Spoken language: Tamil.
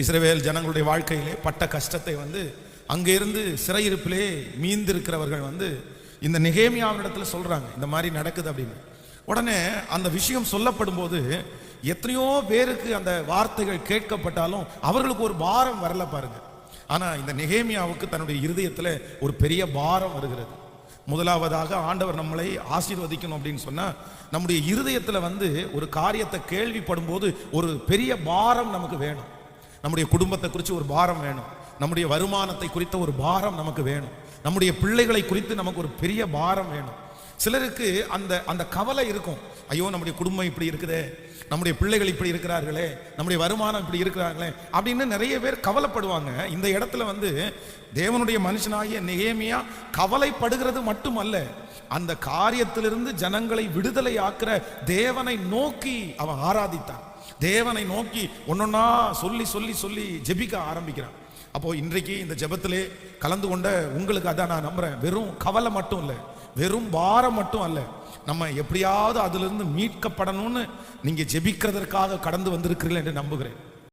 இஸ்ரேவேல் ஜனங்களுடைய வாழ்க்கையிலே பட்ட கஷ்டத்தை வந்து அங்கிருந்து சிறையிருப்பிலே மீந்திருக்கிறவர்கள் வந்து இந்த நிகேமியாவினிடத்துல சொல்கிறாங்க இந்த மாதிரி நடக்குது அப்படின்னு. உடனே அந்த விஷயம் சொல்லப்படும் போது எத்தனையோ பேருக்கு அந்த வார்த்தைகள் கேட்கப்பட்டாலும் அவர்களுக்கு ஒரு பாரம் வரல பாருங்க. ஆனால் இந்த நெகேமியாவுக்கு தன்னுடைய இருதயத்தில் ஒரு பெரிய பாரம் வருகிறது. முதலாவதாக ஆண்டவர் நம்மளை ஆசீர்வதிக்கணும் அப்படின்னு சொன்னால் நம்முடைய இருதயத்தில் வந்து ஒரு காரியத்தை கேள்விப்படும் போது ஒரு பெரிய பாரம் நமக்கு வேணும். நம்முடைய குடும்பத்தை குறித்து ஒரு பாரம் வேணும். நம்முடைய வருமானத்தை குறித்த ஒரு பாரம் நமக்கு வேணும். நம்முடைய பிள்ளைகளை குறித்து நமக்கு ஒரு பெரிய பாரம் வேணும். சிலருக்கு அந்த அந்த கவலை இருக்கும். ஐயோ நம்முடைய குடும்பம் இப்படி இருக்குதே. நம்முடைய பிள்ளைகள் இப்படி இருக்கிறார்களே. நம்முடைய வருமானம் இப்படி இருக்கிறார்களே. அப்படின்னு நிறைய பேர் கவலைப்படுவாங்க. இந்த இடத்துல வந்து தேவனுடைய மனுஷனாகிய நிகேமியா கவலைப்படுகிறது மட்டுமல்ல. அந்த காரியத்திலிருந்து ஜனங்களை விடுதலை ஆக்குற தேவனை நோக்கி அவன் ஆராதித்தான். தேவனை நோக்கி ஒன்னொன்னா சொல்லி சொல்லி சொல்லி ஜெபிக்க ஆரம்பிக்கிறான். அப்போ இன்றைக்கு இந்த ஜெபத்திலே கலந்து கொண்ட உங்களுக்கு அதான் நான் நம்புறேன். வெறும் கவலை மட்டும் இல்லை வெறும் பாரம் மட்டும் அல்ல. நம்ம எப்படியாவது அதிலிருந்து மீட்கப்படணும்னு நீங்க ஜெபிக்கிறதற்காக கடந்து வந்திருக்கிறீர்கள் என்று நம்புகிறேன்.